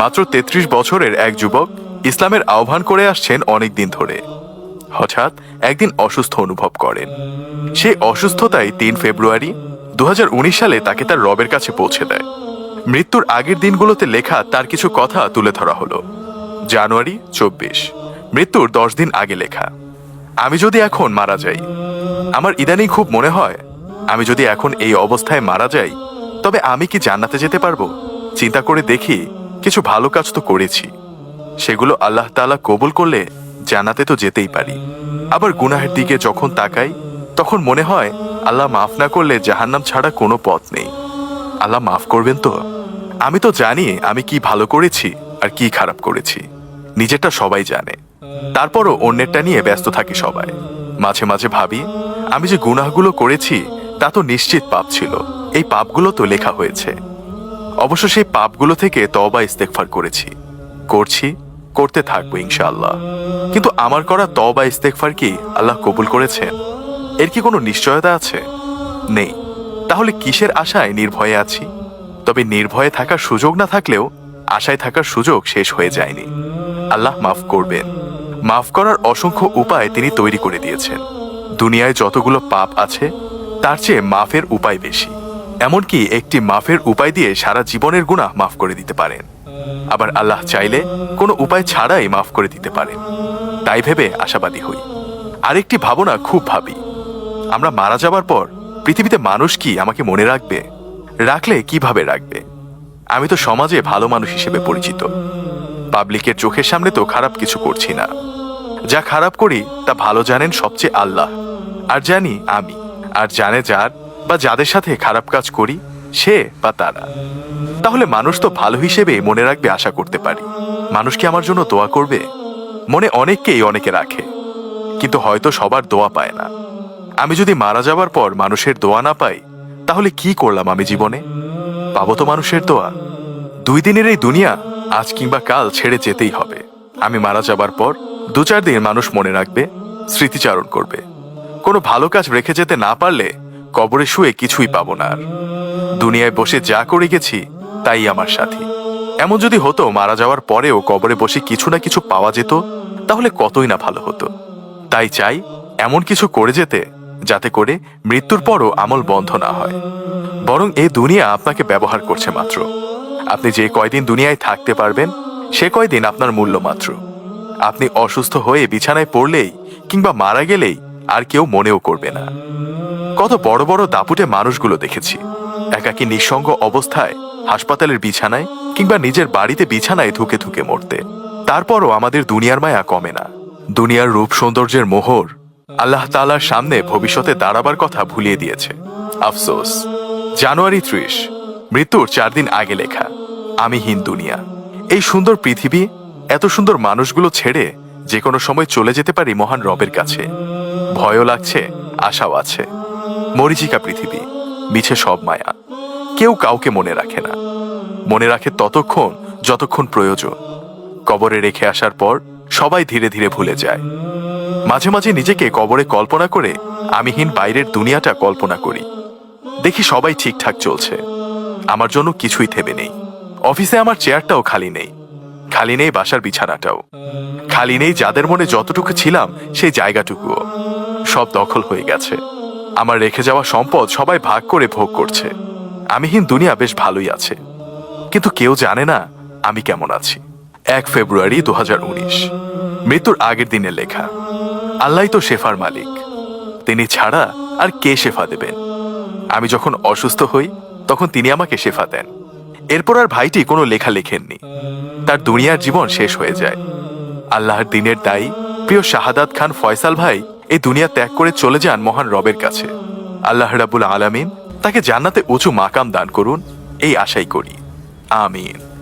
মাত্র তেত্রিশ বছরের এক যুবক ইসলামের আহ্বান করে আসছেন অনেক দিন ধরে। হঠাৎ একদিন অসুস্থ অনুভব করেন। সেই অসুস্থতায় তিন ফেব্রুয়ারি দু হাজার উনিশ সালে তাকে তার রবের কাছে পৌঁছে দেয়। মৃত্যুর আগের দিনগুলোতে লেখা তার কিছু কথা তুলে ধরা হলো। জানুয়ারি চব্বিশ, মৃত্যুর দশ দিন আগে লেখা, আমি যদি এখন মারা যাই, আমার ইদানিং খুব মনে হয়, আমি যদি এখন এই অবস্থায় মারা যাই, তবে আমি কি জান্নাতে যেতে পারব? চিন্তা করে দেখি কিছু ভালো কাজ তো করেছি। সেগুলো আল্লাহ তাআলা কবুল করলে জানাতে তো যেতেই পারি। আবার গুনাহের দিকে যখন তাকাই, তখন মনে হয় আল্লাহ মাফ না করলে জাহান্নাম ছাড়া কোনো পথ নেই। আল্লাহ মাফ করবেন তো? আমি তো জানি আমি কি ভালো করেছি আর কি খারাপ করেছি। নিজেরটা সবাই জানে। তারপরও অন্যেরটা নিয়ে ব্যস্ত থাকি সবাই। মাঝে মাঝে ভাবি, আমি যে গুনাহগুলো করেছি, তা তো নিশ্চিত পাপ ছিল। এই পাপগুলো তো লেখা হয়েছে। অবশ্য সেই পাপগুলো থেকে তবা ইস্তেকফার করেছি। করছি, করতে থাকব ইনশাআল্লাহ। কিন্তু আমার করা তবা ইস্তেকফার কি আল্লাহ কবুল করেছেন এর কি কোনো নিশ্চয়তা আছে? নেই। তাহলে কিসের আশায় নির্ভয়ে আছি? তবে নির্ভয়ে থাকার সুযোগ না থাকলেও আশায় থাকার সুযোগ শেষ হয়ে যায়নি। আল্লাহ মাফ করবেন। মাফ করার অসংখ্য উপায় তিনি তৈরি করে দিয়েছেন। দুনিয়ায় যতগুলো পাপ আছে, তার চেয়ে মাফের উপায় বেশি। এমনকি একটি মাফের উপায় দিয়ে সারা জীবনের গুণা মাফ করে দিতে পারেন। আবার আল্লাহ চাইলে কোনো উপায় ছাড়াই মাফ করে দিতে পারেন। তাই ভেবে আশাবাদী হই। আরেকটি ভাবনা খুব ভাবি। আমরা মারা যাবার পর পৃথিবীতে মানুষ কি আমাকে মনে রাখবে? রাখলে কীভাবে রাখবে? আমি তো সমাজে ভালো মানুষ হিসেবে পরিচিত। পাবলিকের চোখের সামনে তো খারাপ কিছু করছি না। যা খারাপ করি, তা ভালো জানেন সবচেয়ে আল্লাহ। আর জানি আমি। আর জানে যার বা যাদের সাথে খারাপ কাজ করি, সে বা তারা। তাহলে মানুষ তো ভালো হিসেবে মনে রাখবে আশা করতে পারি। মানুষ কি আমার জন্য দোয়া করবে? মনে অনেককেই অনেকে রাখে। কিন্তু হয়তো সবার দোয়া পায় না। আমি যদি মারা যাবার পর মানুষের দোয়া না পাই, তাহলে কি করলাম আমি জীবনে? পাবো তো মানুষের দোয়া। দুই দিনের এই দুনিয়া আজ কিংবা কাল ছেড়ে যেতেই হবে। আমি মারা যাবার পর দু চার দিন মানুষ মনে রাখবে, স্মৃতিচারণ করবে। কোনো ভালো কাজ রেখে যেতে না পারলে কবরে শুয়ে কিছুই পাবো না আর। দুনিয়ায় বসে যা করে গেছি, তাই আমার সাথী। এমন যদি হতো, মারা যাওয়ার পরেও কবরে বসে কিছু না কিছু পাওয়া যেত, তাহলে কতই না ভালো হতো। তাই চাই, এমন কিছু করে যেতে, যাতে করে মৃত্যুর পরও আমল বন্ধ না হয়। বরং এই দুনিয়া আপনাকে ব্যবহার করছে মাত্র। আপনি যে কয়দিন দুনিয়ায় থাকতে পারবেন, সে কয়দিন আপনার মূল্য মাত্র। আপনি অসুস্থ হয়ে বিছানায় পড়লেই কিংবা মারা গেলেই আর কেউ মনেও করবে না। কত বড় বড় দাপুটে মানুষগুলো দেখেছি। একাকী নিঃসঙ্গ অবস্থায়, হাসপাতালের বিছানায় কিংবা নিজের বাড়িতে বিছানায় ধুকে ধুকে মরতে। তারপরও আমাদের দুনিয়ার মায়া কমে না। দুনিয়ার রূপ সৌন্দর্যের মোহর আল্লাহ তাআলার সামনে ভবিষ্যতে দাঁড়াবার কথা ভুলিয়ে দিয়েছে। আফসোস। জানুয়ারি ত্রিশ, মৃত্যুর চার দিন আগে লেখা, আমি হীন দুনিয়া। এই সুন্দর পৃথিবী, এত সুন্দর মানুষগুলো ছেড়ে যে কোনো সময় চলে যেতে পারি মহান রবের কাছে। ভয়ও লাগছে, আশাও আছে। মরিচিকা পৃথিবী, মিছে সব মায়া। কেউ কাউকে মনে রাখে না। মনে রাখে ততক্ষণ যতক্ষণ প্রয়োজন। কবরে রেখে আসার পর সবাই ধীরে ধীরে ভুলে যায়। মাঝে মাঝে নিজেকে কবরে কল্পনা করে আমিহীন বাইরের দুনিয়াটা কল্পনা করি। দেখি সবাই ঠিকঠাক চলছে। আমার জন্য কিছুই থেমে নেই। অফিসে আমার চেয়ারটাও খালি নেই। খালি নেই বাসার বিছানাটাও। খালি নেই যাদের মনে যতটুকু ছিলাম সেই জায়গাটুকুও। সব দখল হয়ে গেছে। আমার রেখে যাওয়া সম্পদ সবাই ভাগ করে ভোগ করছে। আমিহীন দুনিয়া বেশ ভালোই আছে। কিন্তু কেউ জানে না আমি কেমন আছি। এক ফেব্রুয়ারি দু হাজার উনিশ। মৃত্যুর আগের দিনে লেখা। আল্লাহ তো শেফার মালিক। তিনি ছাড়া আর কে শেফা দেবেন? আমি যখন অসুস্থ হই, তখন তিনি আমাকে শেফা দেন। এরপর আর ভাইটি কোনো লেখা লেখেননি। তার দুনিয়ার জীবন শেষ হয়ে যায়। আল্লাহর দিনের দায়ী, প্রিয় শাহাদাত খান ফয়সাল ভাই এই দুনিয়া ত্যাগ করে চলে যান মহান রবের কাছে। আল্লাহ রাবুল আলামিন তাকে জান্নাতে উঁচু মাকাম দান করুন, এই আশাই করি। আমিন।